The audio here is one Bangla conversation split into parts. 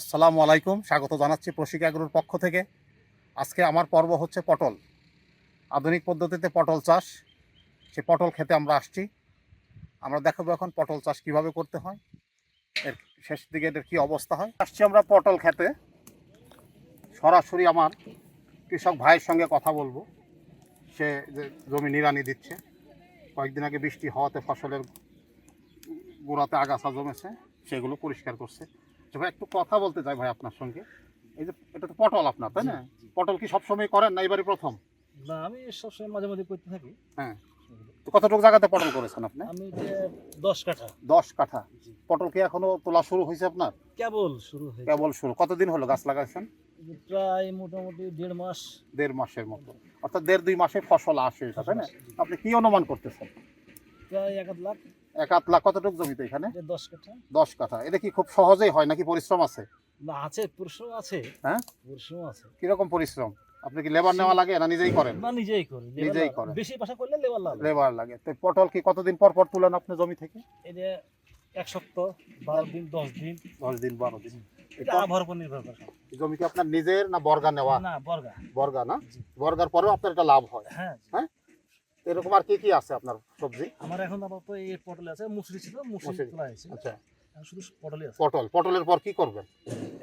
আসসালামু আলাইকুম। স্বাগত জানাচ্ছি প্রশিক অ্যাগ্রোর পক্ষ থেকে। আজকে আমার পর্ব হচ্ছে পটল। আধুনিক পদ্ধতিতে পটল চাষ। সে পটল খেতে আমরা আসছি। আমরা দেখাবো এখন পটল চাষ কীভাবে করতে হয়। এর শেষ দিকে এটার কী অবস্থা হয়। আসছি আমরা পটল খেতে। সরাসরি আমার কৃষক ভাইয়ের সঙ্গে কথা বলব। সে জমি নিড়ানি দিচ্ছে। কয়েকদিন আগে বৃষ্টি হওয়াতে ফসলের গোড়াতে আগাছা জমেছে। সেগুলো পরিষ্কার করছে। তো ভাই একটু কথা বলতে চাই ভাই আপনার সঙ্গে। এই যে এটা তো পটল আপনার তাই না? পটল কি সবসময় করেন না এবারে প্রথম? না আমি সবসময় মাঝে মাঝে করতে থাকি। হ্যাঁ। তো কতটুকু জায়গাতে পটল করেছেন আপনি? আমি যে দশ কাঠা। দশ কাঠা। পটল কি এখনও তোলা শুরু হয়েছে আপনার? কেবল শুরু হয়েছে। কেবল শুরু। কতদিন হলো গাছ লাগাইছেন? প্রায় মোটামুটি দেড় মাস। দেড় মাসের মতো। অর্থাৎ দেড় দুই মাসে ফসল আসে এটা তাই না? আপনি কি অনুমান করতেছেন? প্রায় এক লাখ। এক আধ লাখ কতটুকু জমিতে এখানে? দশ কাঠা। দশ কাঠা। এটা কি খুব সহজেই হয় নাকি পরিশ্রম আছে? না আছে পরিশ্রম আছে। হ্যাঁ? পরিশ্রম আছে। কীরকম পরিশ্রম? আপনি কি লেবার নেওয়া লাগে না নিজেই করেন? না নিজেই করি। নিজেই করেন। বেশি করলে লেবার লাগে। লেবার লাগে। তো পটল কি কতদিন পর পর তুলেন আপনি জমি থেকে? এই যে এক সপ্তাহ বারো দিন দশ দিন। দশ দিন বারো দিন। এটা আবহাওয়ার উপর নির্ভর করে। জমি কি আপনার নিজের না বর্গা নেওয়া? না বর্গা। বর্গা না? বর্গার পরেও আপনার এটা লাভ হয়। হ্যাঁ তো এরকম আর কি কি আছে আপনার সবজি? আমার এখন আপাতত এই পটল আছে মুসুরি ছিল মুসুরি। তোলা হয়েছে আচ্ছা। শুধু পটলই আছে। পটল পটলের পর কি করবেন?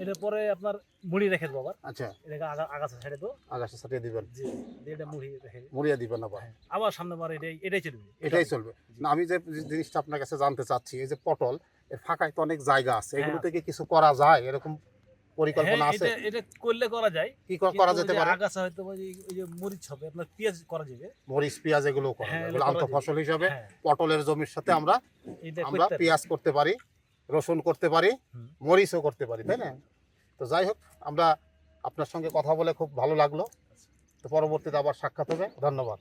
এটার পরে আপনার মুড়ি রেখে দেবো আবার। আচ্ছা। এটাকে আগাছা ছেড়ে দেবো। আগাছা ছাটিয়ে দিবেন। জি এটা মুড়ি রেখে। মুড়িয়ে দিবেন আবার। আবার সামনে বার এটাই এটাই চলবে। এটাই চলবে। না আমি যে জিনিসটা আপনার কাছে জানতে চাচ্ছি এই যে পটল এর ফাঁকায় তো অনেক জায়গা আছে। এগুলো হ্যাঁ। থেকে কিছু করা যায়? এরকম পরিকল্পনা হ্যাঁ, আছে? এটা করলে করা যায়। কি করা যেতে পারে? আগাছা হয়তো ওই যে- মরিচ হবে আপনার পেঁয়াজ করা যাবে। মরিচ পেঁয়াজ এগুলো করা হ্যাঁ। এগুলো এগুলো আন্ত ফসল হিসাবে হ্যাঁ। পটলের জমির সাথে আমরা আমরা পেঁয়াজ করতে পারি রসুন করতে পারি। মরিচও করতে পারি তাই না? তো যাই হোক আমরা আপনার সঙ্গে কথা বলে খুব ভালো লাগল। তো পরবর্তীতে আবার সাক্ষাৎ হবে। ধন্যবাদ।